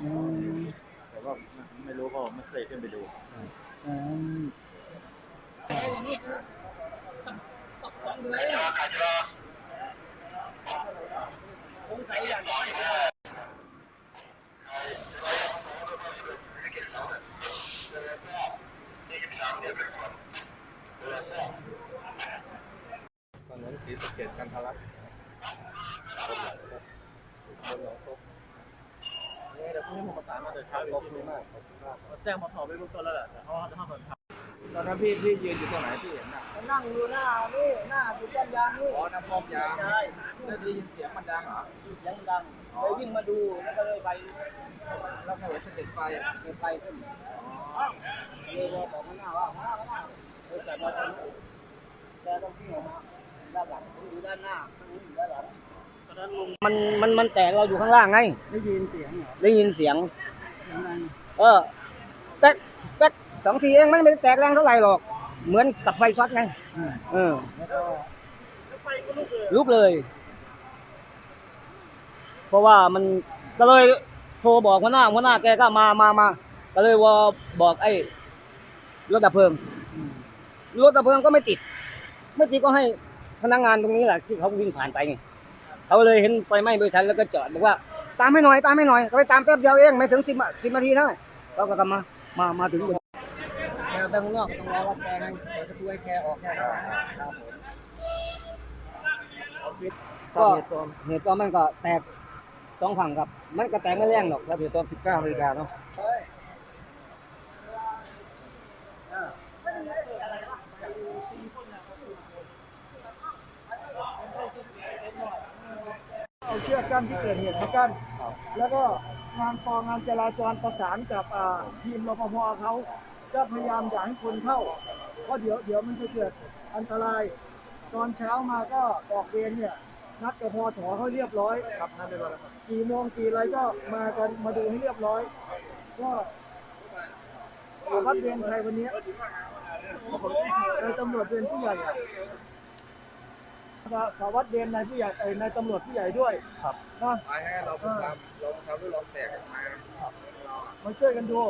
อืมแต่ว่าไม่รู้เพราะไม่เคยขึ้นไปดูอืมถนนศรีสะเกดกันทะลักคนหลายคนคนหลายคนนี่ เดี๋ยวพรุ่งนี้ผมประสานมาแต่เช้าขอบคุณมากขอบคุณมากแจ้งมาขอไปเบื้องต้นแล้วแหละแต่เขาจะทำแบบทำตอนนั้นพี่พี่ยืนอยู่ตรงไหนพี่เห็นน่ะนั่งอยู่หน้านี่หน้าจุดต้นยางนี่อ๋อน้ำพองยางแล้วได้ยินเสียงมันดังเหรอเสียงดังเลยวิ่งมาดูแล้วก็เลยไปแล้วก็เลยสะเก็ดไฟเกิดไฟขึ้นเลยบอกมันหน้าว่ามาหน้ามาเลยแต่มาตอนนี้แกต้องวิ่งออกมาด้านหลังผมอยู่ด้านหน้าผมอยู่ด้านหลัง ลุงมันมันมันแตกเราอยู่ข้างล่างไง ได้ยินเสียงเหรอได้ยินเสียง เสียงดังเออแป๊กแป๊กสองทีเองมันไม่ได้แตกแรงเท่าไหร่หรอก เหมือนกับไฟช็อตไงเออ แล้วก็ลุกเลย เพราะว่ามันก็เลยโทรบอกหัวหน้าหัวหน้าแกก็มามามาก็เลยว่าบอกไอ้รถดับเพลิงรถดับเพลิงก็ไม่ติด ไม่ติดก็ให้พนักงานตรงนี้แหละที่เขาวิ่งผ่านไปไง เขาเลยเห็นไฟไหม้โดยทันแล้วก็จอดบอกว่า ตามให้หน่อยตามให้หน่อยก็ไปตามแป๊บเดียวเองไม่ถึงสิบสิบนาทีเท่านั้นเขาก็กลับมามามาถึงบนแกไปข้างนอกต้องรอว่าแกไงเปิดประตูให้แกออกแค่ครับผมก็เหตุก็มันก็แตกสองฝั่งครับ มันก็แตกไม่แรงหรอกครับเหตุตอนสิบเก้านาฬิกาเนาะ เอากกั้นที่เกิดเหตุมากั้นแล้วก็งานปองงานจราจรประสานกับทีมรปภเขาก็พยายามอย่าให้คนเข้าเพราะเดี๋ยวเดี๋ยวมันจะเกิดอันตราย ตอนเช้ามาก็ออกเวรเนี่ยนัดกับพอถอเขาเรียบร้อยครับนั่นเป็นวันอะไรกี่โมงกี่อะไรก็มากันมาดูให้เรียบร้อย ก็วัดเวรไทยวันนี้ตำรวจเวรผู้ใหญ่ สารวัตรเวรนายผู้ใหญ่เอ้ยนายตำรวจผู้ใหญ่ด้วยครับ นะ ไปให้เราเพิ่งทำลองทำด้วยลองแตกกันมามาช่วยกันดู